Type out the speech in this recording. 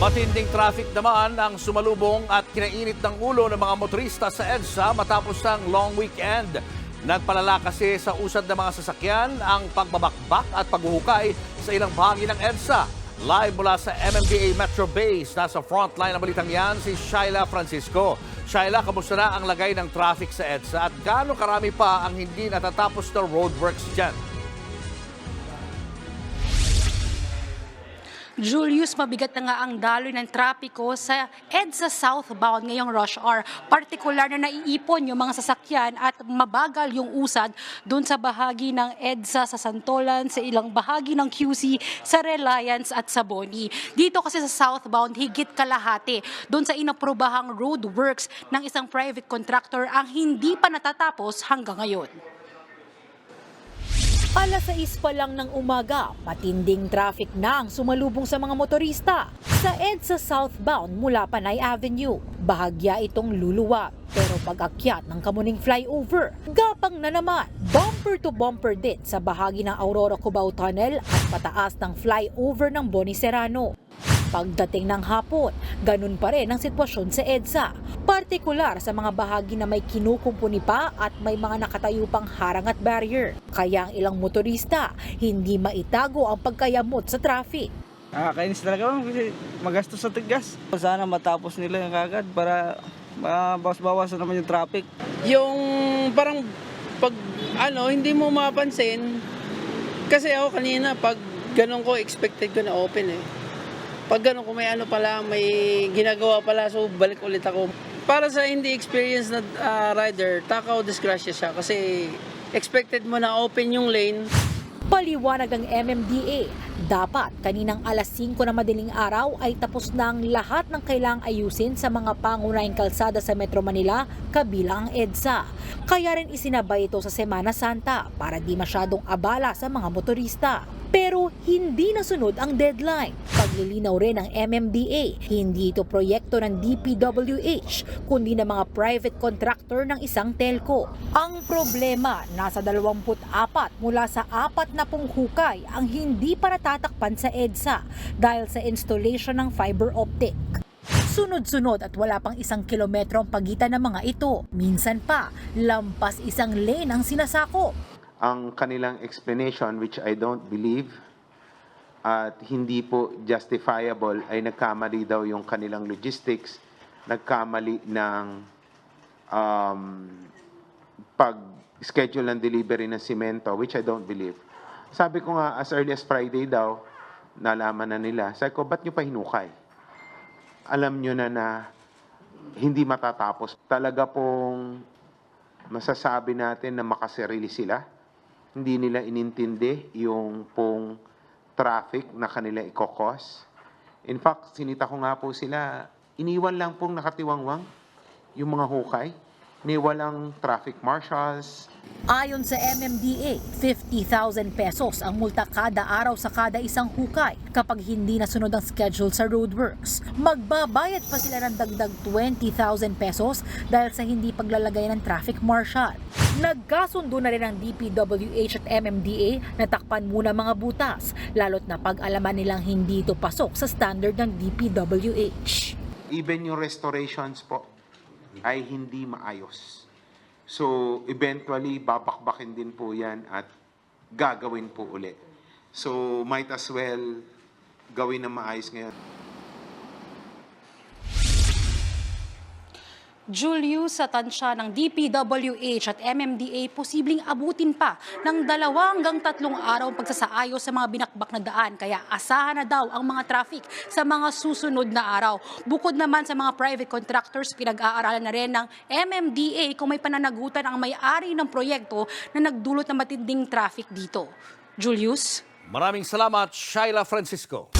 Matinding traffic naman ang sumalubong at kinainit ng ulo ng mga motorista sa EDSA matapos ang long weekend. Nagpalala kasi sa usad ng mga sasakyan ang pagbabakbak at paghuhukay sa ilang bahagi ng EDSA. Live mula sa MMDA Metro Base, nasa frontline ng balitang yan si Shaila Francisco. Shaila, kamusta na ang lagay ng traffic sa EDSA at gaano karami pa ang hindi natatapos na roadworks dyan? Julius, mabigat na nga ang daloy ng trapiko sa EDSA southbound ngayong rush hour. Partikular na naiipon yung mga sasakyan at mabagal yung usad doon sa bahagi ng EDSA sa Santolan, sa ilang bahagi ng QC, sa Reliance at sa Boni. Dito kasi sa southbound, higit kalahati doon sa inaprobahang roadworks ng isang private contractor ang hindi pa natatapos hanggang ngayon. Alas 6 pa lang ng umaga, matinding traffic na ang sumalubong sa mga motorista sa EDSA southbound mula Panay Avenue. Bahagya itong luluwa, pero pag-akyat ng kamuning flyover, gapang na naman. Bumper to bumper din sa bahagi ng Aurora Cubao Tunnel at pataas ng flyover ng Boni Serrano. Pagdating ng hapon, ganun pa rin ang sitwasyon sa EDSA. Partikular sa mga bahagi na may kinukumpuni pa at may mga nakatayo pang harang at barrier. Kaya ang ilang motorista hindi maitago ang pagkayamot sa traffic. Nakakainis talaga ma'am kasi magastos sa tigas. Sana matapos nila yung kagad para mabawas-bawasan naman yung traffic. yung parang pag ano, hindi mo mapansin kasi ako kanina pag ganun ko expected ko na open eh. Pag ganun ko may ano pala, may ginagawa pala so balik ulit ako. Para sa hindi experienced na ah, rider, takaw disgrasya siya kasi expected mo na open yung lane Paliwanag ang MMDA, dapat kaninang alas 5 na madaling araw ay tapos na ang lahat ng kailangang ayusin sa mga pangunahing kalsada sa Metro Manila kabilang ang EDSA. Kaya rin isinabay ito sa Semana Santa para di masyadong abala sa mga motorista. Pero hindi nasunod ang deadline. Paglilinaw rin ng MMDA, hindi ito proyekto ng DPWH, kundi ng mga private contractor ng isang telco. Ang problema, nasa 24 mula sa 4 na pong hukay ang hindi pa natatakpan sa EDSA dahil sa installation ng fiber optic. Sunod-sunod at wala pang isang kilometro ang pagitan ng mga ito. Minsan pa, lampas isang lane ang sinasako. Ang kanilang explanation which I don't believe at hindi po justifiable ay nagkamali daw yung kanilang logistics, nagkamali ng um, pag-schedule ng delivery ng simento which I don't believe. Sabi ko nga as early as Friday daw, nalaman na nila. Sabi ko, ba't nyo pa hinukay? Alam nyo na na hindi matatapos. Talaga pong masasabi natin na makasarili sila. Hindi nila inintindi yung pong traffic na kanila ikokos. In fact, sinita ko nga po sila, iniwan lang pong nakatiwangwang yung mga hukay. Ni walang traffic marshals, Ayon sa MMDA, 50,000 pesos ang multa kada araw sa kada isang hukay kapag hindi nasunod ang schedule sa roadworks. Magbabayad pa sila ng dagdag 20,000 pesos dahil sa hindi paglalagay ng traffic marshal. Nagkasundo na rin ang DPWH at MMDA na takpan muna mga butas, lalo't na pag-alaman nilang hindi ito pasok sa standard ng DPWH. even yung restorations po ay hindi maayos. So, eventually, babakbakin din po yan at gagawin po uli. So, might as well gawin na maayos ngayon. Julius sa tansya ng DPWH at MMDA posibleng abutin pa ng dalawa hanggang tatlong araw ang sa mga binakbak na daan. Kaya asahan na daw ang mga traffic sa mga susunod na araw. Bukod naman sa mga private contractors, pinag-aaralan na rin ng MMDA kung may pananagutan ang may-ari ng proyekto na nagdulot ng matinding traffic dito. Julius? Maraming salamat, Shaila Francisco.